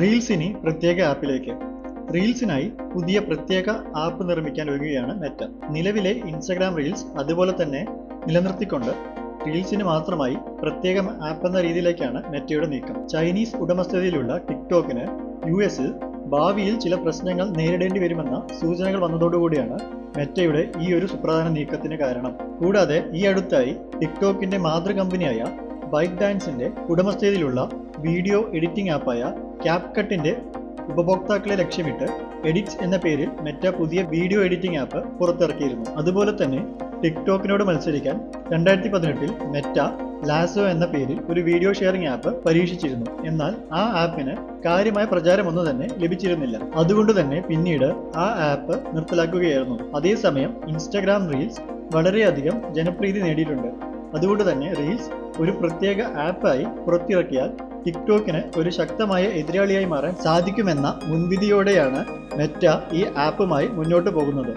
റീൽസിനി പ്രത്യേക ആപ്പിലേക്ക്. റീൽസിനായി പുതിയ പ്രത്യേക ആപ്പ് നിർമ്മിക്കാൻ ഒരുങ്ങുകയാണ് മെറ്റ. നിലവിലെ ഇൻസ്റ്റഗ്രാം റീൽസ് അതുപോലെ തന്നെ നിലനിർത്തിക്കൊണ്ട് റീൽസിന് മാത്രമായി പ്രത്യേക ആപ്പ് എന്ന രീതിയിലേക്കാണ് മെറ്റയുടെ നീക്കം. ചൈനീസ് ഉടമസ്ഥതയിലുള്ള ടിക്ടോക്കിന് യു എസിൽ ഭാവിയിൽ ചില പ്രശ്നങ്ങൾ നേരിടേണ്ടി വരുമെന്ന സൂചനകൾ വന്നതോടുകൂടിയാണ് മെറ്റയുടെ ഈ ഒരു സുപ്രധാന നീക്കത്തിന് കാരണം. കൂടാതെ ഈ അടുത്തായി ടിക്ടോക്കിന്റെ മാതൃ കമ്പനിയായ ബൈക്ക് ഡാൻസിന്റെ ഉടമസ്ഥതയിലുള്ള വീഡിയോ എഡിറ്റിംഗ് ആപ്പായ ക്യാപ്കട്ടിന്റെ ഉപഭോക്താക്കളെ ലക്ഷ്യമിട്ട് എഡിറ്റ്സ് എന്ന പേരിൽ മെറ്റ പുതിയ വീഡിയോ എഡിറ്റിംഗ് ആപ്പ് പുറത്തിറക്കിയിരുന്നു. അതുപോലെ തന്നെ ടിക്ടോക്കിനോട് മത്സരിക്കാൻ രണ്ടായിരത്തി പതിനെട്ടിൽ മെറ്റ ലാസോ എന്ന പേരിൽ ഒരു വീഡിയോ ഷെയറിംഗ് ആപ്പ് പരീക്ഷിച്ചിരുന്നു. എന്നാൽ ആ ആപ്പിന് കാര്യമായ പ്രചാരമൊന്നും തന്നെ ലഭിച്ചിരുന്നില്ല. അതുകൊണ്ട് തന്നെ പിന്നീട് ആ ആപ്പ് നിർത്തലാക്കുകയായിരുന്നു. അതേസമയം ഇൻസ്റ്റാഗ്രാം റീൽസ് വളരെയധികം ജനപ്രീതി നേടിയിട്ടുണ്ട്. അതുകൊണ്ട് തന്നെ റീൽസ് ഒരു പ്രത്യേക ആപ്പായി പുറത്തിറക്കിയാൽ ടിക്ടോക്കിന് ഒരു ശക്തമായ എതിരാളിയായി മാറാൻ സാധിക്കുമെന്ന മുൻവിധിയോടെയാണ് മെറ്റ ഈ ആപ്പുമായി മുന്നോട്ട് പോകുന്നത്.